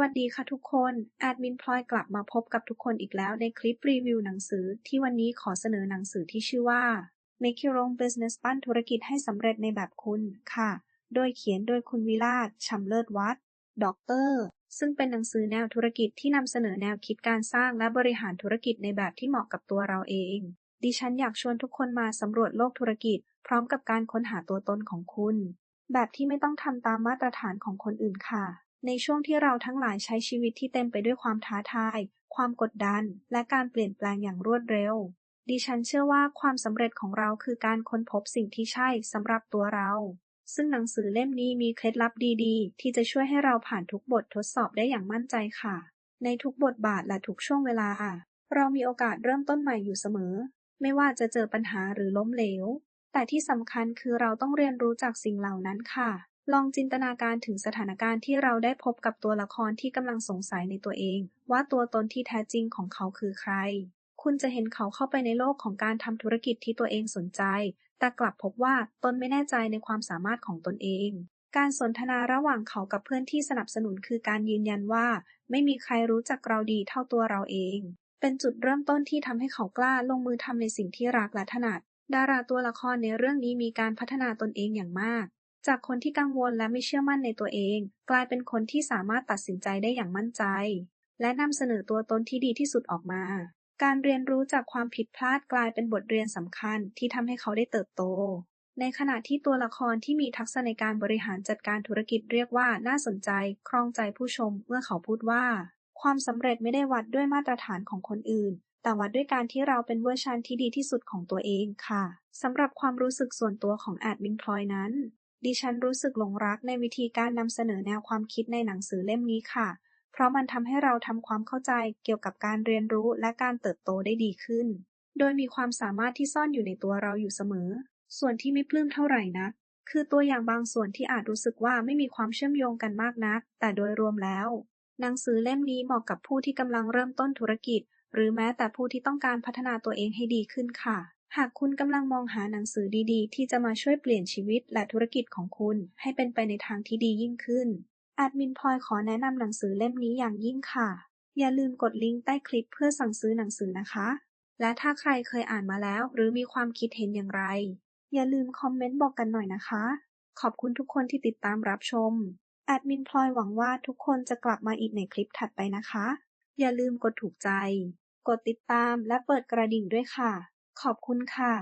วัสดีค่ะทุกคน แอดมินพลอยกลับมาพบกับทุกคนอีกแล้วในคลิปรีวิวหนังสือที่วันนี้ขอเสนอหนังสือที่ชื่อว่า Make Your Own Business ปั้นธุรกิจให้สำเร็จในแบบคุณค่ะ โดยเขียนโดยคุณวิราชชำเลิศวัฒน์ด็อกเตอร์ซึ่งเป็นหนังสือแนวธุรกิจที่นำเสนอแนวคิดการสร้างและบริหารธุรกิจในแบบที่เหมาะกับตัวเราเอง ดิฉันอยากชวนทุกคนมาสำรวจโลกธุรกิจ พร้อมกับการค้นหาตัวตนของคุณ แบบที่ไม่ต้องทำตามมาตรฐานของคนอื่นค่ะ ในช่วงที่เราทั้งหลายใช้ชีวิตที่เต็มไปด้วยความท้าทาย ความกดดัน และการเปลี่ยนแปลงอย่างรวดเร็ว ดิฉันเชื่อว่าความสำเร็จของเราคือการค้นพบสิ่งที่ใช่สำหรับตัวเรา ซึ่งหนังสือเล่มนี้มีเคล็ดลับดีๆ ที่จะช่วยให้เราผ่านทุกบททดสอบได้อย่างมั่นใจค่ะ ในทุกบทบาทและทุกช่วงเวลา เรามีโอกาสเริ่มต้นใหม่อยู่เสมอ ไม่ว่าจะเจอปัญหาหรือล้มเหลว แต่ที่สำคัญคือเราต้องเรียนรู้จากสิ่งเหล่านั้นค่ะ ลองจินตนาการถึงสถานการณ์ที่เราได้พบกับตัวละครที่กำลังสงสัยในตัวเอง ว่าตัวตนที่แท้จริงของเขาคือใคร คุณจะเห็นเขาเข้าไปในโลกของการทำธุรกิจที่ตัวเองสนใจ แต่กลับพบว่าตนไม่แน่ใจในความสามารถของตนเอง การสนทนาระหว่างเขากับเพื่อนที่สนับสนุนคือการยืนยันว่า ไม่มีใครรู้จักเราดีเท่าตัวเราเอง เป็นจุดเริ่มต้นที่ทำให้เขากล้าลงมือทำในสิ่งที่รักและถนัด ดาราตัวละครในเรื่องนี้มีการพัฒนาตนเองอย่างมาก จากคนที่กังวลและไม่เชื่อมั่นในตัวเอง กลายเป็นคนที่สามารถตัดสินใจได้อย่างมั่นใจ และนำเสนอตัวตนที่ดีที่สุดออกมา การเรียนรู้จากความผิดพลาดกลายเป็นบทเรียนสำคัญที่ทำให้เขาได้เติบโต ในขณะที่ตัวละครที่มีทักษะในการบริหารจัดการธุรกิจเรียกว่าน่าสนใจ ครองใจผู้ชมเมื่อเขาพูดว่า ความสำเร็จไม่ได้วัดด้วยมาตรฐานของคนอื่นแต่วัดด้วยการที่เราเป็นเวอร์ชันที่ดีที่สุดของตัวเองค่ะ สำหรับความรู้สึกส่วนตัวของแอดมินพลอยนั้น ดิฉันรู้สึกหลงรักในวิธีการนำเสนอแนวความคิดในหนังสือเล่มนี้ค่ะ เพราะมันทำให้เราทำความเข้าใจเกี่ยวกับการเรียนรู้และการเติบโตได้ดีขึ้น โดยมีความสามารถที่ซ่อนอยู่ในตัวเราอยู่เสมอ ส่วนที่ไม่ปลื้มเท่าไหร่นักคือตัวอย่างบางส่วนที่อาจรู้สึกว่าไม่มีความเชื่อมโยงกันมากนัก แต่โดยรวมแล้ว หนังสือเล่มนี้เหมาะกับผู้ที่กำลังเริ่มต้นธุรกิจ หรือแม้แต่ผู้ที่ต้องการพัฒนาตัวเองให้ดีขึ้นค่ะ หากคุณกำลังมองหาหนังสือดีๆ ที่จะมาช่วยเปลี่ยนชีวิตและธุรกิจของคุณให้เป็นไปในทางที่ดียิ่งขึ้น แอดมินพลอยขอแนะนำหนังสือเล่มนี้อย่างยิ่งค่ะ อย่าลืมกดลิงก์ใต้คลิปเพื่อสั่งซื้อหนังสือนะคะ และถ้าใครเคยอ่านมาแล้ว หรือมีความคิดเห็นอย่างไร อย่าลืมคอมเมนต์บอกกันหน่อยนะคะ ขอบคุณทุกคนที่ติดตามรับชม แอดมินพลอยหวังว่าทุกคนจะกลับมาอีกในคลิปถัดไปนะคะ อย่าลืมกดถูกใจ กดติดตามและเปิดกระดิ่งด้วยค่ะ ขอบคุณค่ะ